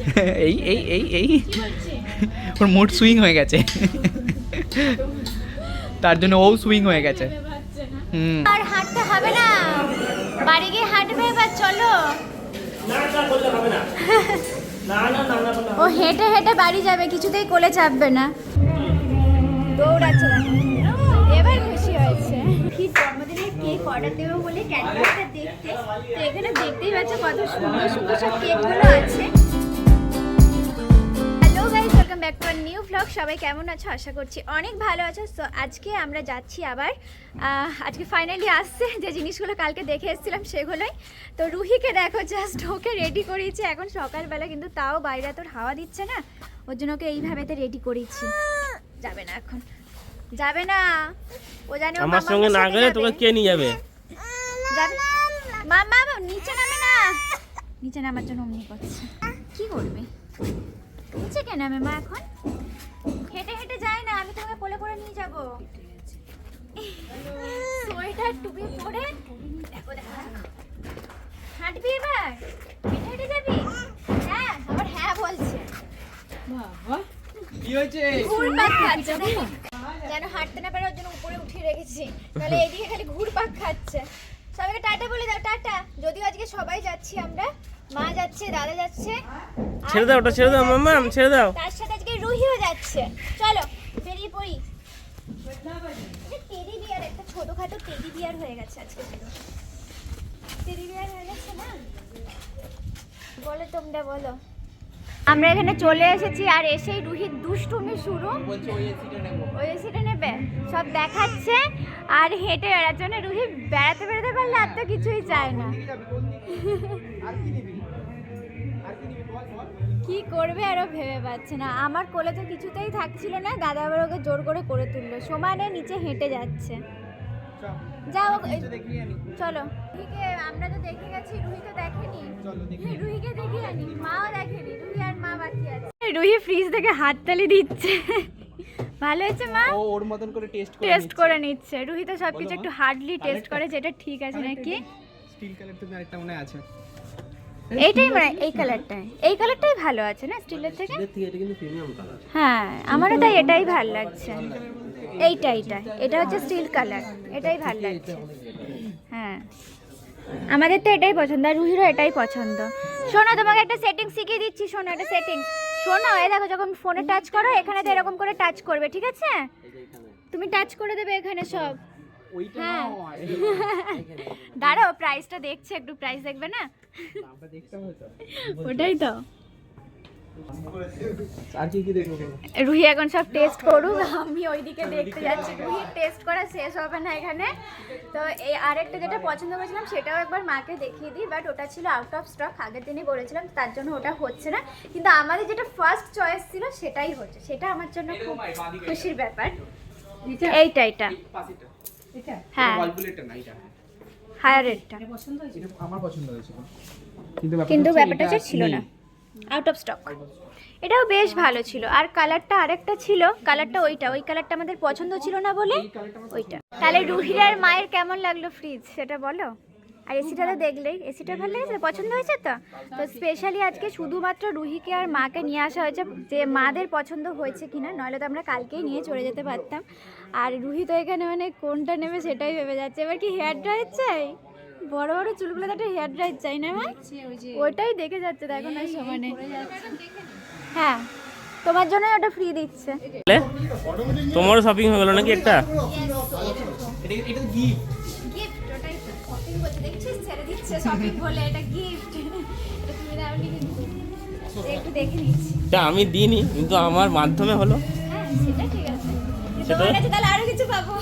এই এই এই এই। ওর মোট সুইং হয়ে গেছে। তার জন্য ও সুইং হয়ে গেছে। হুম। আর হাঁটতে হবে না। বাড়ি গিয়ে হাঁটবে এবার চলো। ও হেঁটে হেঁটে বাড়ি যাবে কিছুতেই কোলে চাপবে না। দৌড়াচ্ছে। এবার খুশি হয়েছে। কি জন্মদিনের কেক অর্ডার দেবো বলে ক্যাটালগটা দেখতে তো এখানে দেখতেই পাচ্ছ কত সুন্দর সুন্দর সব কেকগুলো আছে। ভ্লগ সবাই কেমন আছো? আশা করছি অনেক ভালো আছো। তো আজকে আমরা যাচ্ছি আবার আজকে ফাইনালি আসছে যে জিনিসগুলো কালকে দেখে এসেছিলাম সেগুলোই। তো রুহিকে দেখো জাস্ট ওকে রেডি করিয়েছি। এখন সকালবেলা কিন্তু তাও বাইরে তোর হাওয়া দিচ্ছে না ওর জন্য ওকে এইভাবেতে রেডি করিয়েছি যাবে না এখন। যাবে না। ও জানে আমার সঙ্গে না গেলে। তোকে কে নিয়ে যাবে? যাবে। মামা নিচে নামে না। নিচে নামার জন্য অমনি করছে। কি করবে? নিচে কে নামে মা এখন? হেঁটে হেঁটে যায় না আমি তোমাকে কোলে করে নিয়ে যাব। সোয়েটার টুপি পরে দেখো দেখো দেখো। হাঁটবি এবার? হেঁটে হেঁটে যাবি? হ্যাঁ আবার হ্যাঁ বলছে। কি হয়েছে? ঘুরপাক খাচ্ছে। যেন হাঁটতে না পারে ওর জন্য উপরে উঠিয়ে রেখেছি। তাহলে এইদিকে খালি ঘুরপাক খাচ্ছে। সবাইকে টাটা বলে দাও টাটা। যদিও আজকে সবাই যাচ্ছি আমরা মা যাচ্ছে দাদা যাচ্ছে। ছেড়ে দাও ওটা ছেড়ে দাও মাম্মা ছেড়ে দাও। রুহিও যাচ্ছে। চলো বেরিয়ে পড়ি। টেডি বিয়ার একটা ছোটখাটো টেডি বিয়ার হয়ে গেছে আজকে। টেডি বিয়ার হয়ে গেছে না? বলো তোমরা বলো। আমরা এখানে চলে এসেছি আর এসেই রুহির দুষ্টুমি শুরু। ওই এসিটা নেব। নেবে? সব দেখাচ্ছে আর হেঁটে বেড়াচ্ছে। মানে রুহি বেড়াতে বেড়াতে পারলে আর তো কিছুই চায় না। কি করবে আরও ভেবে পাচ্ছে না। আমার কোলে তো কিছুতেই থাকছিল না দাদা আবার ওকে জোর করে করে তুললো। সমানে নিচে হেঁটে যাচ্ছে। যাও এই- চলো। রুহিকে আমরা তো দেখে গেছি রুহি তো দেখেনি। রুহিকে দেখে আনি মাও দেখেনি রুহি আর মা বাকি আছে। রুহি ফ্রিজ থেকে হাততালি দিচ্ছে। ভালো হয়েছে মা? ও ওর মতন করে টেস্ট করে টেস্ট করে নিচ্ছে। রুহি তো সবকিছু একটু হার্ডলি টেস্ট করে যেটা ঠিক আছে নাকি? স্টিল কালার তুমি আরেকটা মনে আছে। এইটাই মানে এই কালারটাই এই কালারটাই ভালো আছে না স্টিলের থেকে? হ্যাঁ আমারও তাই এটাই ভালো লাগছে। এইটা এইটা। এটা হচ্ছে স্টিল কালার এটাই ভালো লাগছে। হ্যাঁ। আমাদের তো এটাই পছন্দ আর রুহিরও এটাই পছন্দ। শোনো তোমাকে একটা সেটিং শিখিয়ে দিচ্ছি শোনো একটা সেটিং শোনো এই দেখো যখন ফোনে টাচ করো এখানে তো এরকম করে টাচ করবে ঠিক আছে? তুমি টাচ করে দেবে এখানে সব। ওইটা হ্যাঁ। দাঁড়াও প্রাইসটা দেখছে একটু প্রাইস দেখবে না? ওটাই তো। আর কি কি দেখব রুহি এখন সব টেস্ট করুক আমি ওইদিকে দেখতে যাচ্ছি। রুহির টেস্ট করা শেষ হবে না এখানে। তো এই আরেকটা যেটা পছন্দ করেছিলাম সেটাও একবার মাকে দেখিয়ে দিই বাট ওটা ছিল আউট অফ স্টক আগের দিনই বলেছিলাম তার জন্য ওটা হচ্ছে না। কিন্তু আমাদের যেটা ফার্স্ট চয়েস ছিল সেটাই হচ্ছে। সেটা আমার জন্য খুব খুশির ব্যাপার। এইটা এটা হ্যাঁ। ক্যালকুলেটর না এটা হায়ার রেটটা এটা আমার পছন্দ হয়েছিল। কিন্তু কিন্তু ব্যাপারটা হচ্ছে ছিল না। আউট অফ স্টক এটাও বেশ ভালো ছিল। আর কালারটা আরেকটা ছিল। কালারটা ওইটা। ওই কালারটা আমাদের পছন্দ ছিল না বলে ওইটা। তাহলে রুহিরার মায়ের কেমন লাগল ফ্রিজ সেটা বলো। আর এসিটা তো দেখলেই এসিটা ভালো লেগেছে পছন্দ হয়েছে তো? তো স্পেশালি আজকে শুধুমাত্র রুহিকে আর মাকে নিয়ে আসা হয়েছে যে মাদের পছন্দ হয়েছে কিনা নইলে তো আমরা কালকেই নিয়ে চলে যেতে পারতাম। আর রুহি তো এখানে মানে কোনটা নেবে সেটাই ভেবে যাচ্ছে। এবার কি হেয়ার ড্রায়ার চাই? বড় বড় চুলগুলো তো একটা হেয়ার ড্রায়ার চাই না মা ওইটাই দেখে যাচ্ছে দেখো না সমানে হ্যাঁ তোমার জন্য ওটা ফ্রি দিচ্ছে। তোমারও শপিং হয়ে গেল নাকি একটা? এটা এটা গিফট ছেড়ে শপিং বলে এটা গিফট এটা তুমি দাওনি কিন্তু একটু দেখে নিচ্ছি। তা আমি দিইনি কিন্তু আমার মাধ্যমে হলো। হ্যাঁ সেটা ঠিক আছে। তোমার কাছে তাহলে আরও কিছু পাবো।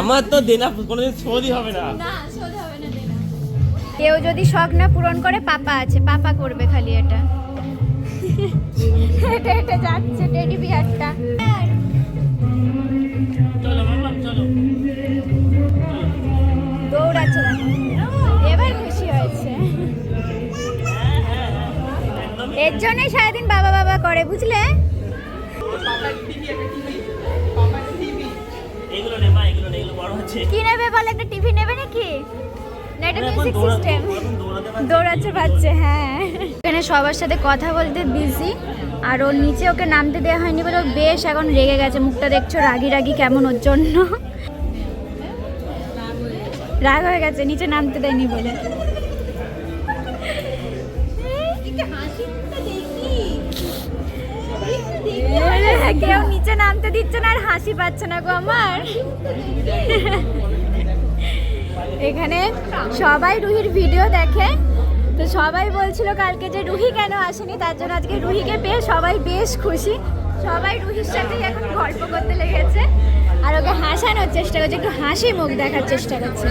আমার তো দেনা কোনোদিন শোধই হবে না। না শোধ হবে না দেনা। কেউ যদি শখ না পূরণ করে পাপা আছে পাপা করবে খালি এটা। হেঁটে হেঁটে যাচ্ছে টেডি বিয়ারটা। এর জন্যই সারাদিন বাবা বাবা করে বুঝলে? কি নেবে বলে একটা টিভি নেবে নাকি? না এটা মিউজিক সিস্টেম দৌড়াচ্ছে পাচ্ছে হ্যাঁ। এখানে সবার সাথে কথা বলতে বিজি আর ওর নিচে ওকে নামতে দেওয়া হয়নি বলে ও বেশ এখন রেগে গেছে। মুখটা দেখছ রাগি রাগি কেমন ওর জন্য? রাগ হয়ে গেছে নিচে নামতে দেয়নি বলে। কেউ নিচে নামতে দিচ্ছে না আর হাসি পাচ্ছে না গো আমার। এখানে সবাই রুহির ভিডিও দেখে। তো সবাই বলছিল কালকে যে রুহি কেন আসেনি তার জন্য আজকে রুহিকে পেয়ে সবাই বেশ খুশি। সবাই রুহির সাথে এখন গল্প করতে লেগেছে। আর ওকে হাসানোর চেষ্টা করছে একটু হাসি মুখ দেখার চেষ্টা করছে।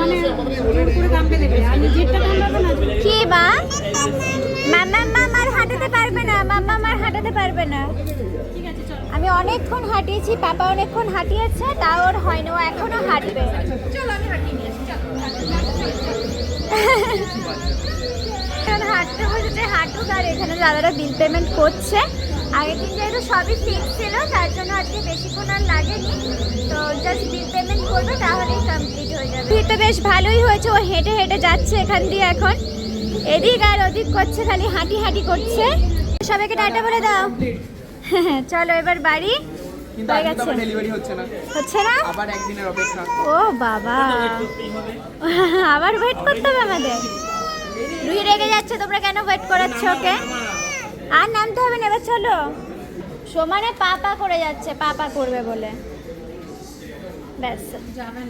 মানে কি বা? মাম্মা হাঁটাতে পারবে না, মাম্মা আমার হাঁটাতে পারবে না। আমি অনেকক্ষণ হাঁটিয়েছি, পাপা অনেকক্ষণ হাঁটিয়েছে, তাও ওর হয়নি, ও এখনও হাঁটবে। হাঁটতে বসেছে, হাঁটুক, আর এখানে দাদারা বিল পেমেন্ট করছে। আগের দিন যেহেতু সবই ফিক্স ছিল, তার জন্য আজকে বেশিক্ষণ আর লাগেনি। তো জাস্ট বিল পেমেন্ট করবে, তাহলেই কমপ্লিট হয়ে যাবে। বেশ ভালোই হয়েছে, ও হেঁটে হেঁটে যাচ্ছে এখান দিয়ে এখন। এদিক আর ওদিক করছে খালি হাঁটি হাঁটি করছে। সবাইকে টাটা বলে দাও। চলো এবার বাড়ি হয়ে গেছে। হচ্ছে না। হচ্ছে না? আবার একদিনের অপেক্ষা। ও বাবা। আবার ওয়েট করতে হবে আমাদের? রুই রেগে যাচ্ছে তোমরা কেন ওয়েট করাচ্ছ ওকে? আর নামতে হবে না এবার চলো। সমানে পা পা করে যাচ্ছে পা পা করবে বলে। ব্যাস।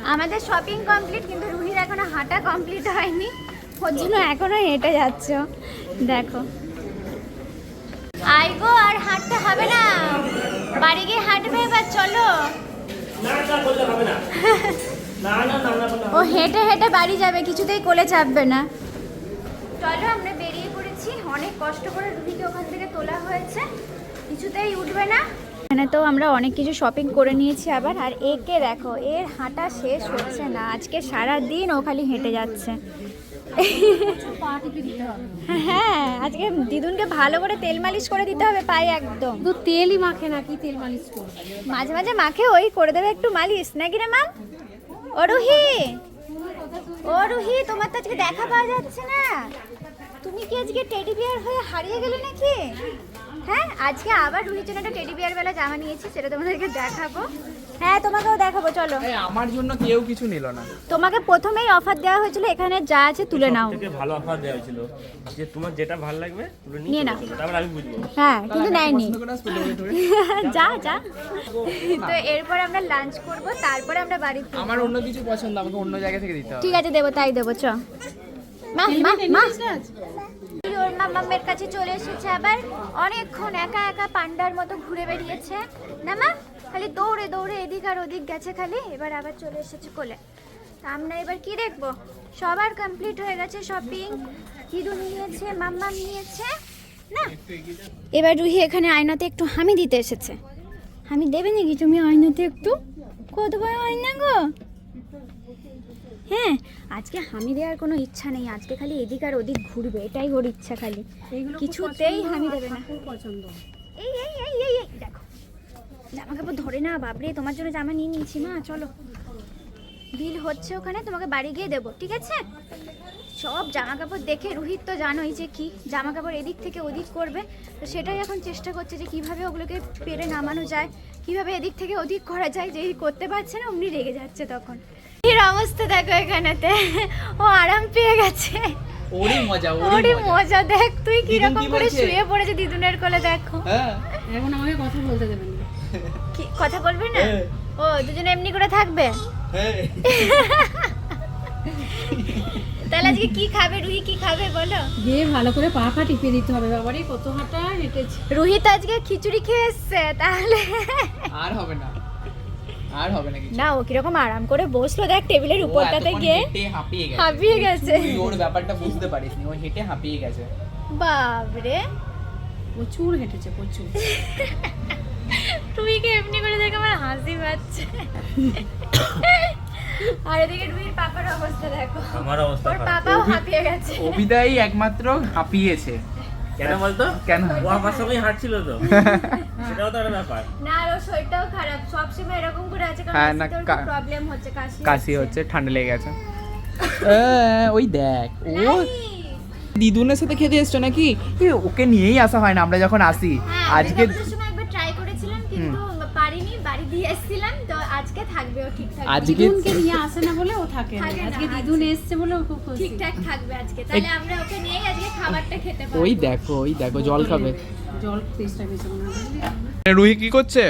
আমাদের শপিং কমপ্লিট কিন্তু রুহির এখনও হাঁটা কমপ্লিট হয়নি। ওর জন্য এখনও হেঁটে যাচ্ছ দেখো আইগো আর হাঁটতে হবে না বাড়ি গিয়ে হাঁটবে এবার চলো ও হেঁটে হেঁটে বাড়ি যাবে কিছুতেই কোলে চাপবে না চলো আমরা বেরিয়ে পড়েছি অনেক কষ্ট করে রুহিকে ওখান থেকে তোলা হয়েছে কিছুতেই উঠবে না এখানে তো আমরা অনেক কিছু শপিং করে নিয়েছি আবার আর একে দেখো এর হাঁটা শেষ হচ্ছে না আজকে সারা দিন ও খালি হেঁটে যাচ্ছে হ্যাঁ আজকে দিদুনকে ভালো করে তেল মালিশ করে দিতে হবে পায়ে একদম। শুধু তেলই মাখে না কি তেল মালিশ করবে? মাঝে মাঝে মাকে ওই করে দেবে একটু মালিশ নাকি রে মাম ও রুহি ও রুহি তোমার তো আজকে দেখা পাওয়া যাচ্ছে না। তুমি কি আজকে টেডি বিয়ার হয়ে হারিয়ে গেলে নাকি? হ্যাঁ আজকে আবার রুহির জন্য একটা টেডি বিয়ার বেলা জামা নিয়েছি সেটা তোমাদেরকে দেখাবো। হ্যাঁ তোমাকেও দেখাবো চলো। এই আমার জন্য কেউ কিছু নিল না। তোমাকে প্রথমেই অফার দেওয়া হয়েছিল এখানে যা আছে তুলে নাও। থেকে ভালো অফার দেওয়া হয়েছিল। যে তোমার যেটা ভালো লাগবে তুলে নিয়ে নাও। তারপর আমি বুঝব। হ্যাঁ কিন্তু নেয়নি। যা যা। তো এরপর আমরা লাঞ্চ করব তারপরে আমরা বাড়ি ফিরবো। আমার অন্য কিছু পছন্দ আমাকে অন্য জায়গা থেকে দিতে হবে। ঠিক আছে দেবো তাই দেবো চ। মা মা মা। ওর মামামের কাছে চলে এসেছে আবার। অনেকক্ষণ একা একা পান্ডার মতো ঘুরে বেরিয়েছে না মা? খালি দৌড়ে দৌড়ে এদিক আর ওদিক গেছে খালি এবার আবার চলে এসেছে কোলে। আমরা এবার কি দেখব? সবার কমপ্লিট হয়ে গেছে শপিং কিদু নিয়েছে মাম্মাম নিয়েছে না? এবার রুহি এখানে আয়নাতে একটু হামি দিতে এসেছে। হামি দেবে নাকি? তুমি আয়নাতে একটু? কত বড় আয়না গো? হ্যাঁ আজকে হামি দেওয়ার কোনো ইচ্ছা নেই। আজকে খালি এদিক আর ওদিক ঘুরবে এটাই ওর ইচ্ছা খালি। কিছুতেই হামি দেবে না। খুব পছন্দ এই এই এই এই এই দেখো জামা কাপড় ধরে না বাবরে তোমার জন্য জামা নিয়ে নিয়েছি মা চলো। বিল হচ্ছে ওখানে তোমাকে বাড়ি গিয়ে দেবো ঠিক আছে? সব জামা কাপড় দেখে রোহিত তো জানোই যে কি জামা কাপড় এদিক থেকে ওদিক করবে। তো সেটাই এখন চেষ্টা করছে যে কীভাবে ওগুলোকে পেরে নামানো যায় কীভাবে এদিক থেকে ওদিক করা যায় যেই করতে পারছে না অমনি রেগে যাচ্ছে তখন। এর অবস্থা দেখো এখানেতে? ও আরাম পেয়ে গেছে। ওরই মজা ওরে মজা। দেখ তুই কীরকম করে শুয়ে পড়েছে দিদুনের কোলে দেখো। হ্যাঁ। এখন আমাকে কথা বলতে দেবেন কি কথা বলবে না? হ্যাঁ। ও দুজনে এমনি করে থাকবে? হ্যাঁ। তাহলে আজকে কি খাবে? রুহি কি খাবে বলো? গিয়ে ভালো করে পা পা টিপে দিতে হবে বাবারে কত হাঁটা হেঁটেছি। রুহি তো আজকে খিচুড়ি খেয়ে এসছে তাহলে আর হবে না। আর হবে না কিছু। না ও কীরকম আরাম করে বসল দেখ টেবিলের উপরটাতে গিয়ে হাঁপিয়ে গেছে। হাঁপিয়ে গেছে। তুই ওর ব্যাপারটা বুঝতে পারিসনি ও হেঁটে হাঁপিয়ে গেছে। বাবরে প্রচুর হেঁটেছে প্রচুর রুহিকে এমনি করে দেখে আমার হাসি পাচ্ছে আর এদিকে রুহির পাপার অবস্থা দেখো। আমার অবস্থা ওর পাপাও হাঁপিয়ে গেছে। অভিদাই একমাত্র হাঁপিয়েছে। কেন বলতো? কেন? ও আমার সঙ্গেই হাঁটছিল তো। সেটাও তো একটা ব্যাপার। না আর ওর শরীরটাও খারাপ। সবসময় এরকম করে আছে কারণ হ্যাঁ, প্রবলেম হচ্ছে কাশি কাশি হচ্ছে। ঠান্ডা লেগে গেছে। ওই দেখ ও দিদুনের সাথে খেতে এসছো নাকি? ওকে নিয়েই আসা হয় না আমরা যখন আসি। হ্যাঁ, আজকে দিয়ে এসেছিলাম তো আজকে থাকবে ও ঠিকঠাক। আজকে দিদুনকে নিয়ে আসে না বলে ও থাকে না। আজকে। দিদুন এসছে বলে ও খুব খুশি। ঠিকঠাক থাকবে আজকে। তাহলে আমরা ওকে নিয়ে আজকে খাবারটা খেতে পারব। ওই দেখো ওই দেখো জল খাবে। জল তেষ্টা পেয়েছে মনে রুহি কি করছে?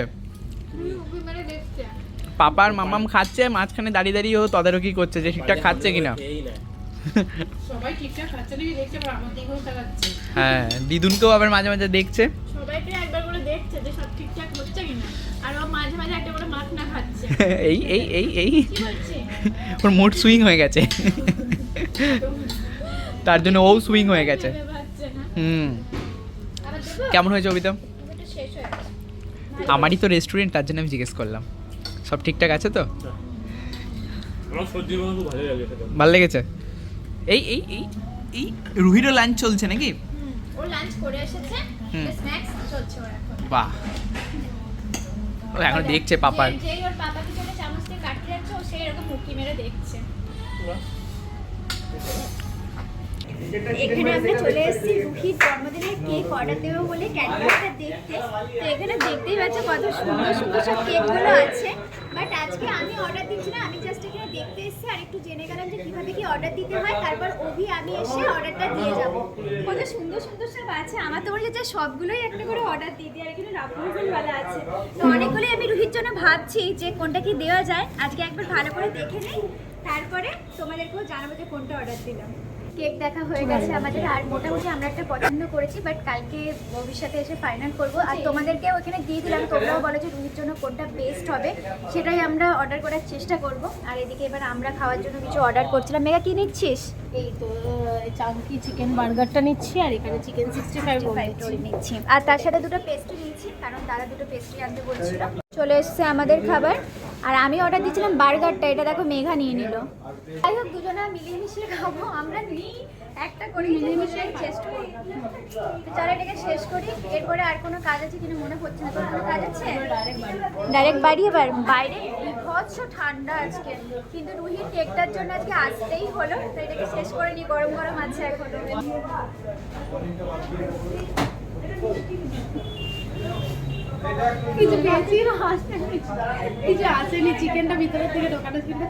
পাপার মামাম খাচ্ছে মাঝখানে দাঁড়িয়ে দাঁড়িয়ে ও তদারকি করছে যে ঠিকঠাক খাচ্ছে কিনা সবাই ঠিকঠাক খাচ্ছে নাকি দেখছে আবার আমার দিকেও তাকাচ্ছে। হ্যাঁ দিদুনকেও আবার মাঝে মাঝে দেখছে। সবাইকে একবার করে দেখছে যে সব ঠিকঠাক হচ্ছে কিনা। আর ও মাঝে মাঝে একটা করে মাছ খাচ্ছে। এই এই এই এই। ওর মুড সুইং হয়ে গেছে। তার জন্য ও সুইং হয়ে গেছে। হুম। কেমন হয়েছে হয়ে গেছে। আমারই তো রেস্টুরেন্ট তার জন্য আমি জিজ্ঞেস করলাম। সব ঠিকঠাক আছে তো? ভালো লাগে খেতে। ভালো লেগেছে? এই এই এই এই রুহিরও লাঞ্চ চলছে নাকি? হুম, ও লাঞ্চ করে এসেছে। হুম। স্ন্যাক্স চলছে ওর এখন। বাহ। ও এখন দেখছে পাপার। যেই ওর পাপা পিছনে চামচ দিয়ে কাটতে যাচ্ছে ও সেই এরকম মুটকি মেরে দেখছে। এখানে আমরা চলে এসেছি রুহির জন্মদিনের কেক অর্ডার দেবো বলে ক্যানভাসটা দেখতে। তো এখানে দেখতেই পাচ্ছ কত সুন্দর সুন্দর সব কেকগুলো আছে। বাট আজকে আমি অর্ডার দিচ্ছি না, আমি জাস্ট এখানে দেখতে এসেছি আর একটু জেনে গেলাম যে কীভাবে কি অর্ডার দিতে হয়। তারপর অভি, আমি এসে অর্ডারটা দিয়ে যাব। কত সুন্দর সুন্দর সব আছে। আমার তো মনে হচ্ছে সবগুলোই একটা করে অর্ডার দিয়ে দিই আর এখানে রাফুলওয়ালা আছে। তো অনেকগুলোই আমি রুহির জন্য ভাবছি যে কোনটা কি দেওয়া যায়। আজকে একবার ভালো করে দেখে নিই। তারপরে তোমাদেরকেও জানাব যে কোনটা অর্ডার দিলাম। কেক দেখা হয়ে গেছে আমাদের। আর মোটামুটি আমরা একটা পছন্দ করেছি বাট কালকে ভবিষ্যতে এসে ফাইনাল করব। আর তোমাদেরকেও এখানে দিয়ে দিলাম তোমরাও বলো যে রুহির জন্য কোনটা বেস্ট হবে। সেটাই আমরা অর্ডার করার চেষ্টা করব। আর এদিকে এবার আমরা খাওয়ার জন্য কিছু অর্ডার করছিলাম। মেগা কি নিচ্ছিস? এই তো চাঙ্কি চিকেন বার্গারটা নিচ্ছি আর এখানে চিকেন সিক্সটি ফাইভ নিচ্ছি। আর তার সাথে দুটো পেস্ট্রি নিচ্ছি কারণ তারা দুটো পেস্ট্রি আনতে বলছিল। চলে এসছে আমাদের খাবার। আর আমি অর্ডার দিয়েছিলাম বার্গারটা, এটা দেখো মেঘা নিয়ে নিল। যাই হোক, দুজনা মিলেমিশে খাব, আমরা নিই, একটা করে মিলেমিশে শেষ করি। তো চলো এটাকে শেষ করি। এরপরে আর কোনো কাজ আছে কিনা মনে হচ্ছে না। কোনো কাজ আছে? ডাইরেক্ট বাড়ি এবার। বাইরে বিভৎস ঠান্ডা আজকে। কিন্তু রুহির কেকটার জন্য আজকে আসতেই হলো। তো এটাকে শেষ করে নি গরম গরম আছে এখনও। কিছু পেয়েছি কিছু আসেনি চিকেনটা ভিতরের থেকে ঢোকানো ছিল।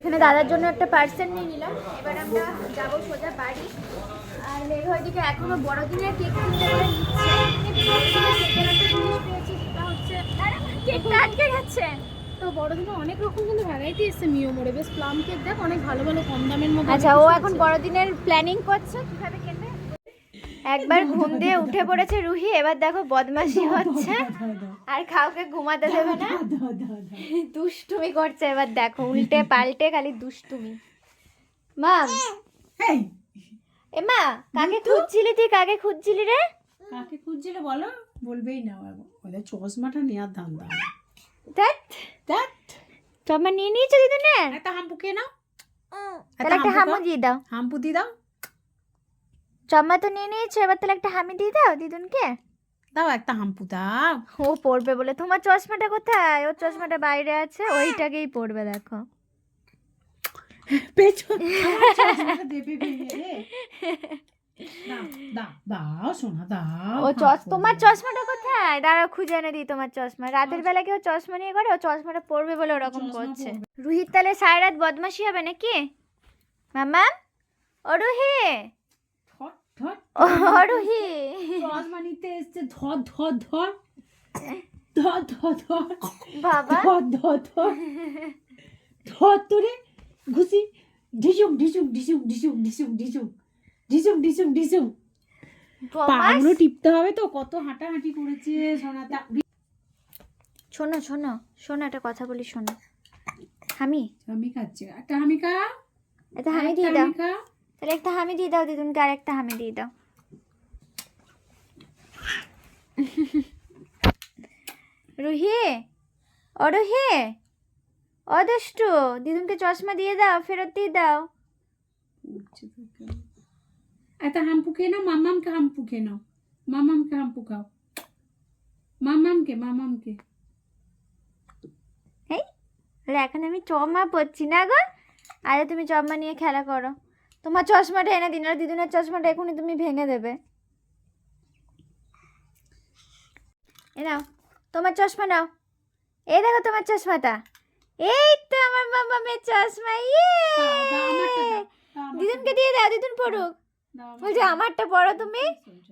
এখানে দাদার জন্য একটা পার্সেল নিয়ে নিলাম। এবার আমরা যাব সোজা বাড়ি। আর মেঘ ওইদিকে এখনও বড়দিনের কেক কিনতে করে নিচ্ছে কেকটা আটকে গেছে। তো বড়দিনে অনেক রকম কিন্তু ভ্যারাইটি এসছে মিও মোড়ে। বেশ প্লাম কেক দেখ অনেক ভালো ভালো কম দামের মধ্যে আচ্ছা ও এখন বড়দিনের প্ল্যানিং করছে। কীভাবে কেনবে একবার ঘুম দিয়ে উঠে পড়েছে রুহি এবার দেখো বদমাশি হচ্ছে। আর কাউকে ঘুমাতে দেবে না। দুষ্টুমি করছে এবার দেখো উল্টে পাল্টে খালি দুষ্টুমি। মা এ মা কাকে খুঁজছিলি তুই? কাকে খুঁজছিলি রে? কাকে খুঁজছিলে বলো? বলবেই না ওদের চশমাটা নেওয়ার দাম দাম ধ্যাৎ দেখ তোমার নিয়ে নিয়েছো দিদি না একটা হাম্পু খেয়ে নাও। তাহলে একটা হামু দিয়ে দাও। হাম্পু দিয়ে দাও। চম্মা তো নিয়ে নিয়েছো এবার তাহলে একটা হামি দিয়ে দাও দিদুনকে দাও একটা হাম্পু দাও। ও পড়বে বলে। তোমার চশমাটা কোথায়? ওর চশমাটা বাইরে আছে ওইটাকেই পড়বে দেখো। পেছন দেবে দাও দাও দাও সোনা দাও ও চশ তোমার চশমাটা কোথায় দাঁড়াও খুঁজে এনে দিই তোমার চশমা। রাতের বেলা কেউ চশমা নিয়ে করে ও চশমাটা পড়বে বলে ওরকম করছে। রুহিত তাহলে সারা রাত বদমাশি হবে নাকি? মামা? ও রুহি? ও রুহি? চশমা নিতে এসছে ধর ধর ধর। ধর ধর ধর। বাবা। ধর ধর ধর। ধর তোরে। ঘুষি। ঢিসুম ঢিসুম ঢিসুম ঢিসুম ঢিসুম ঢিসুম ঢিসুম ঢিসুম ঢিসুম পাগুলো টিপতে হবে তো কত হাঁটাহাঁটি করেছে শোনো শোনো শোনো একটা কথা বলি শোনো। হামি। আমি খাচ্ছে একটা হামি খা। হামি দিয়ে দাও। তাহলে একটা হামি দিয়ে দাও দিদুনকে আর একটা হামি দিয়ে দাও। রুহি ও রুহি অদুষ্টু দিদুনকে চশমা দিয়ে দাও ফেরত দিয়ে দাও। এত হাম্পু খেয়ে নাও মামামকে হাম্পু খেয়ে নাও মামামকে হাম্পু খাও মামামকে মামামকে আরে এখন আমি চশমা পরছি না গো। আরে তুমি চশমা নিয়ে খেলা করো। তোমার চশমাটা এনে দিন আর দিদুনের চশমাটা এখনই তুমি ভেঙে দেবে। এ নাও তোমার চশমা নাও। এই দেখো তোমার চশমাটা। এই তো আমার মেয়ের চশমা ইয়ে! দিদুনকে দিয়ে দাও দিদুন পড়ুক। বলছে আমারটা পড়ো তুমি?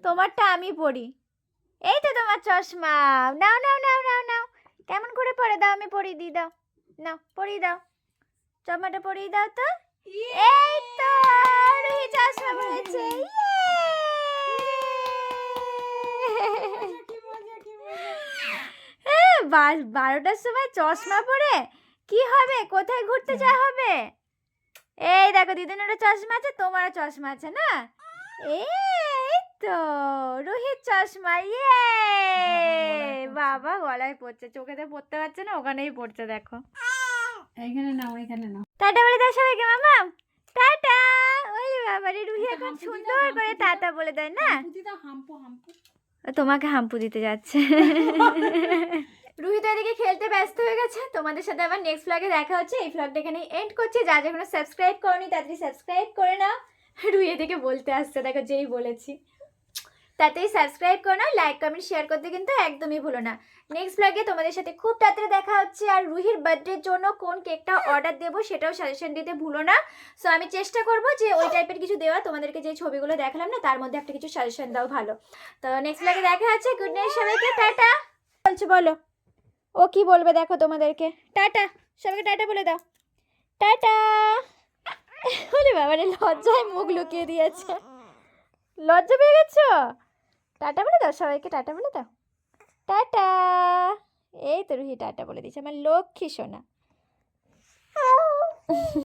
তোমারটা আমি পড়ি। এই তো তোমার চশমা। নাও নাও নাও নাও নাও। কেমন করে পরে দাও আমি পরিয়ে দিই দাও। নাও পরিয়ে দাও। চশমাটা পরিয়ে দাও তো। এই তো রুহি চশমা পরেছে। হ্যাঁ। বারোটার সময় চশমা পরে? কি হবে? কোথায় ঘুরতে যাওয়া হবে? এই দেখো দিদিনেরও চশমা আছে তোমারও চশমা আছে না? এই তো রোহিত চশমা ইয়ে! বাবা গলায় পড়ছে চোখেতে পড়তে পারছে না ওখানেই পড়ছে দেখো। এইখানে নাও এখানে নাও। টাটা বলে দাও সবাইকে মামা। টাটা! ওই বাবা রে রুহি এখন সুন্দর করে টাটা বলে দেয় না? তোমাকে হাম্পু দিতে যাচ্ছে। রুহি তো এদিকে খেলতে ব্যস্ত হয়ে গেছে। তোমাদের সাথে আবার নেক্সট ব্লগে দেখা হচ্ছে। এই ব্লগটা এখানে এন্ড করছে। যা যেখানে সাবস্ক্রাইব করনি, তাড়াতাড়ি সাবস্ক্রাইব করে নাও। রুহি এদিকে বলতে আসছে, দেখো যেই বলেছি। তাতেই সাবস্ক্রাইব করো না লাইক কমেন্ট শেয়ার করতে কিন্তু একদমই ভুলো না। নেক্সট ব্লগে তোমাদের সাথে খুব তাড়াতাড়ি দেখা হচ্ছে। আর রুহির বার্থডের জন্য কোন কেকটা অর্ডার দেবো সেটাও সাজেশন দিতে ভুলো না। সো আমি চেষ্টা করব যে ওই টাইপের কিছু দেওয়া। তোমাদেরকে যে ছবিগুলো দেখালাম না, তার মধ্যে একটা কিছু সাজেশন দাও ভালো। তো নেক্সট ব্লগে দেখা হচ্ছে। গুড নাইট সবাইকে, টাটা। বলছো, বলো। ও কি বলবে দেখো তোমাদেরকে। টাটা, সবাইকে টাটা বলে দাও। টাটা। বলে বাবা রে, লজ্জায় মুখ লুকিয়ে দিয়েছে। লজ্জা পেয়ে গেছো? টাটা বলে দাও, সবাইকে টাটা বলে দাও। টাটা। এই তো রুহি টাটা বলে দিয়েছে, আমার লক্ষ্মী সোনা।